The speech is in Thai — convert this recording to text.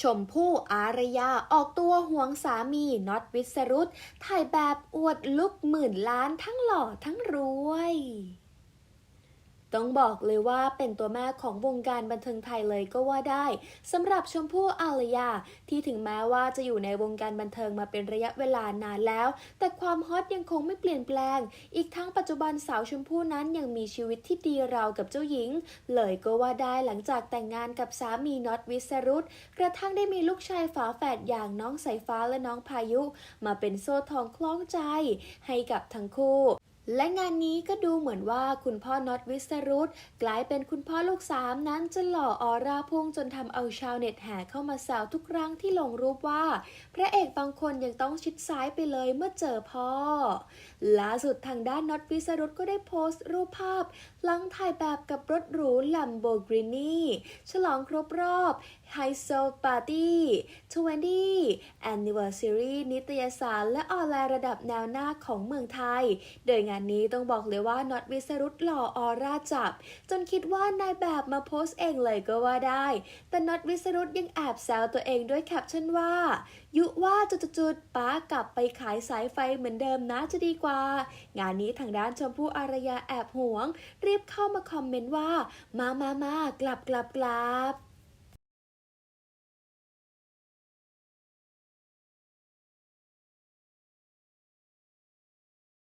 ชมพู่อารยาออกตัวห่วงสามีน็อตวิสรุตถ่ายแบบอวดลุกหมื่นล้านทั้งหล่อทั้งรวย ต้องบอกเลยว่าเป็นตัวแม่ของวงการบันเทิงไทยเลยก็ว่าได้สำหรับชมพู่อารยา ที่ถึงแม้ว่าจะอยู่ในวงการบันเทิงมาเป็นระยะเวลานานแล้ว แต่ความฮอตยังคงไม่เปลี่ยนแปลง อีกทั้งปัจจุบันสาวชมพู่นั้นยังมีชีวิตที่ดีราวกับเจ้าหญิง เลยก็ว่าได้หลังจากแต่งงานกับสามีน็อตวิสรุตกระทั่งได้มีลูกชายฝาแฝดอย่างน้องสายฟ้าและน้องพายุ มาเป็นโซ่ทองคล้องใจให้กับทั้งคู่ และงานนี้ก็ดูเหมือนว่าคุณพ่อน็อตวิสรุตกลายเป็นคุณพ่อลูกสามนั้นจะหล่อออร่าพุ่งจนทำเอาชาวเน็ตแห่เข้ามาแซวทุกครั้งที่ลงรูปว่า พระเอกบางคนยังต้องชิดซ้ายไปเลยเมื่อเจอพ่อ ล่าสุดทางด้านน็อตวิสรุตก็ได้โพสต์รูปภาพ หลังถ่ายแบบกับรถหรู Lamborghini ฉลองครบรอบ ไฮโซปาร์ตี้20 Anniversary นิตยสารและออนไลน์ระดับแนวหน้าของเมืองไทย โดยงานนี้ต้องบอกเลยว่าน็อตวิสรุตหล่อออร่าจับ จนคิดว่านายแบบมาโพสต์เองเลยก็ว่าได้ แต่น็อตวิสรุตยังแอบแซวตัวเองด้วยแคปชั่นว่า ยุว่าจุดๆป้ากลับไปขายสายไฟเหมือนเดิมนะจะดีกว่า งานนี้ทางด้านชมพู่อารยาแอบหวง รีบเข้ามาคอมเมนต์ว่า มามามา กลับกลับกลับ